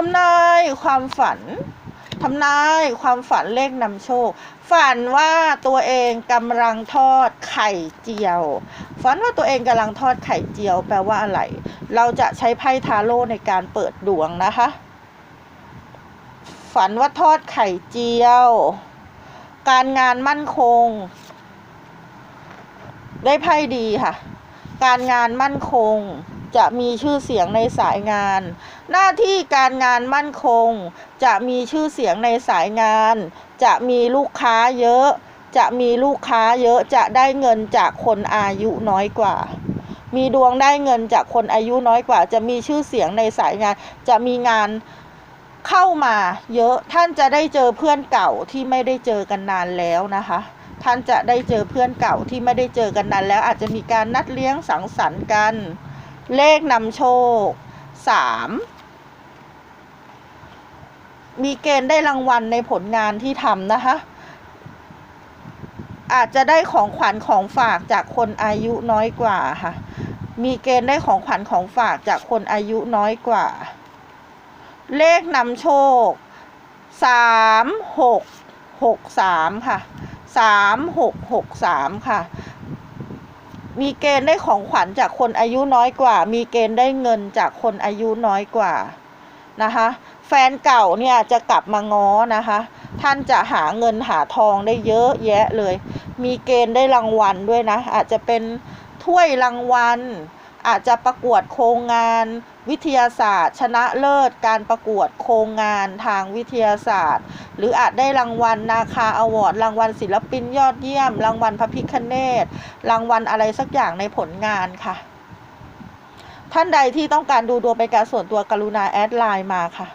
ทำนายความฝันทำนายความฝันเลขนำโชค ฝันว่าตัวเองกำลังทอดไข่เจียว ฝันว่าตัวเองกำลังทอดไข่เจียว แปลว่าอะไร เราจะใช้ไพ่ทาโร่ในการเปิดดวงนะคะ ฝันว่าทอดไข่เจียว การงานมั่นคง ได้ไพ่ดีค่ะ การงานมั่นคง จะมีชื่อเสียงในสายงาน หน้าที่การงานมั่นคง จะมีชื่อเสียงในสายงาน จะมีลูกค้าเยอะ จะมีลูกค้าเยอะจะได้เงินจากคนอายุน้อยกว่า มีดวงได้เงินจากคนอายุน้อยกว่า จะมีชื่อเสียงในสายงาน จะมีงานเข้ามาเยอะท่านจะได้เจอเพื่อนเก่าที่ไม่ได้เจอกันนานแล้วนะคะ ท่านจะได้เจอเพื่อนเก่าที่ไม่ได้เจอกันนานแล้ว อาจจะมีการนัดเลี้ยงสังสรรค์กัน เลขนำโชคสามมีเกณฑ์ได้รางวัลในผลงานที่ทำนะคะ อาจจะได้ของขวัญของฝากจากคนอายุน้อยกว่าค่ะ มีเกณฑ์ได้ของขวัญของฝากจากคนอายุน้อยกว่า เลขนำโชคสามหกหกสามค่ะสามหกหกสามค่ะ มีเกณฑ์ได้ของขวัญจากคนอายุน้อยกว่า มีเกณฑ์ได้เงินจากคนอายุน้อยกว่านะคะ แฟนเก่าเนี่ยจะกลับมาง้อนะคะ ท่านจะหาเงินหาทองได้เยอะแยะเลย มีเกณฑ์ได้รางวัลด้วยนะ อาจจะเป็นถ้วยรางวัล อาจจะประกวดโครงงานวิทยาศาสตร์ ชนะเลิศการประกวดโครงงานทางวิทยาศาสตร์ หรืออาจได้รางวัลนาคาอวอร์ดรางวัลศิลปินยอดเยี่ยม รางวัลพระพิคเนตรางวัลอะไรสักอย่างในผลงานค่ะ ท่านใดที่ต้องการดูดวงเป็นการส่วนตัวกรุณาแอดไลน์มาค่ะ